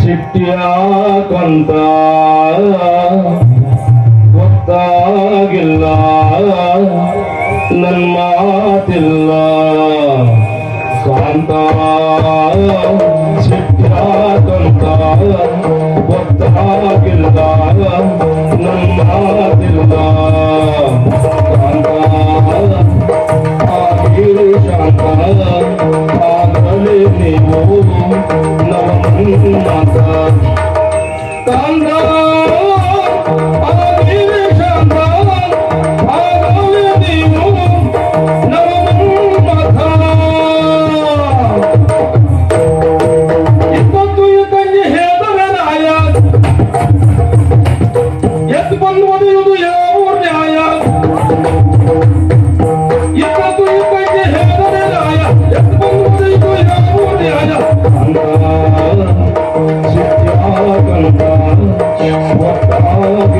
ಸಿಟ್ಟಿಯಾಕಂತ ಗೊತ್ತಾಗಿಲ್ಲ ನನ್ನ ಮಾತಿಲ್ಲ. ಕಾಂತ ಸಿಟ್ಟಿಯಾಕಂತ ಗೊತ್ತಾಗಿಲ್ಲ ನನ್ನ ಮಾತಿಲ್ಲ. চলে দেব নবম মাতা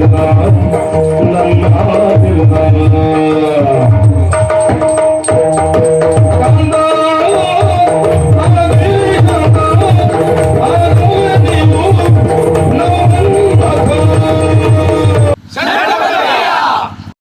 la la la